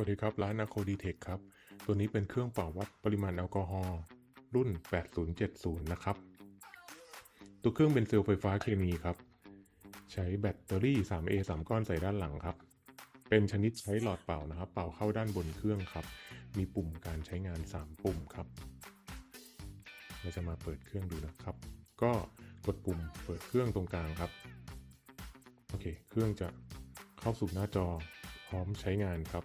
วัสดีครับ ร้าน a c o d e t e c h ครับ ตัวนี้เป็นเครื่องเป่าวัดปริมาณแอลกอฮอล์รุ่น 8070 นะครับ ตัวเครื่องเป็นเซลล์ไฟฟ้าเคมีครับ ใช้แบตเตอรี่ 3A 3 ก้อนใส่ด้านหลังครับ เป็นชนิดใช้หลอดเป่านะครับ เป่าเข้าด้านบนเครื่องครับ มีปุ่มการใช้งาน 3 ปุ่มครับ เราจะมาเปิดเครื่องดูนะครับ ก็กดปุ่มเปิดเครื่องตรงกลางครับ โอเค เครื่องจะเข้าสู่หน้าจอพร้อมใช้งานครับ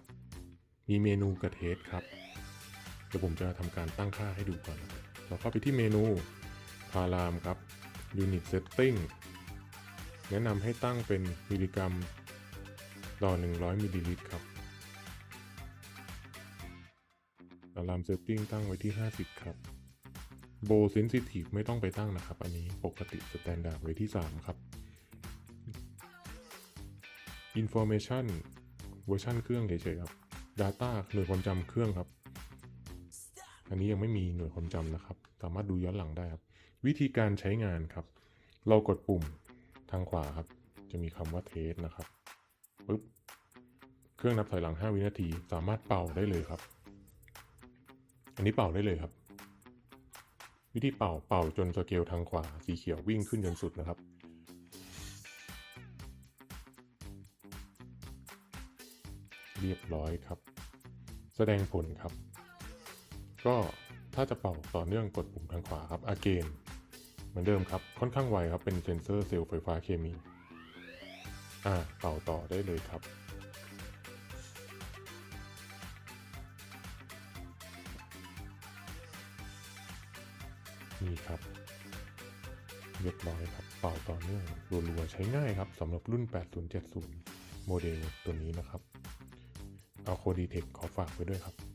มีเมนูกระเทสครับเดี๋ยวผมจะทำการตั้งค่าให้ดูก่อนนะครับเราเข้าไปที่เมนูพารามครับ Unit Setting แนะนำให้ตั้งเป็นมิลลิกรัมต่อ 100มิลลิลิตรครับอะลามเซตติ้งตั้งไว้ที่ 50 ครับโบเซนซิทีฟไม่ต้องไปตั้งนะครับ อันนี้ปกติสแตนดาร์ดไว้ที่ 3 ครับ Information เวอร์ชันเครื่องเฉยๆครับ Data หน่วยความจำเครื่องครับ อันนี้ยังไม่มีหน่วยความจำนะครับ สามารถดูย้อนหลังได้ครับ วิธีการใช้งานครับ เรากดปุ่มทางขวาครับ จะมีคำว่าเทสนะครับปึ๊บเครื่องนับถอยหลัง 5 วินาที สามารถเป่าได้เลยครับ อันนี้เป่าได้เลยครับ วิธีเป่าเป่าจนสเกลทางขวาสีเขียววิ่งขึ้นจนสุดนะครับ เรียบร้อยครับ แสดงผลครับ ก็ถ้าจะเป่าต่อเนื่องกดปุ่มทางขวาครับ again เหมือนเดิมครับ ค่อนข้างไวครับ เป็นเซนเซอร์เซลล์ไฟฟ้าเคมี อ่าเป่าต่อได้เลยครับ นี่ครับ เรียบร้อยครับ เป่าต่อเนื่องรัวๆใช้ง่ายครับสำหรับรุ่น 8070 โมเดลตัวนี้นะครับ เอาโคดีเทคขอฝากไว้ด้วยครับ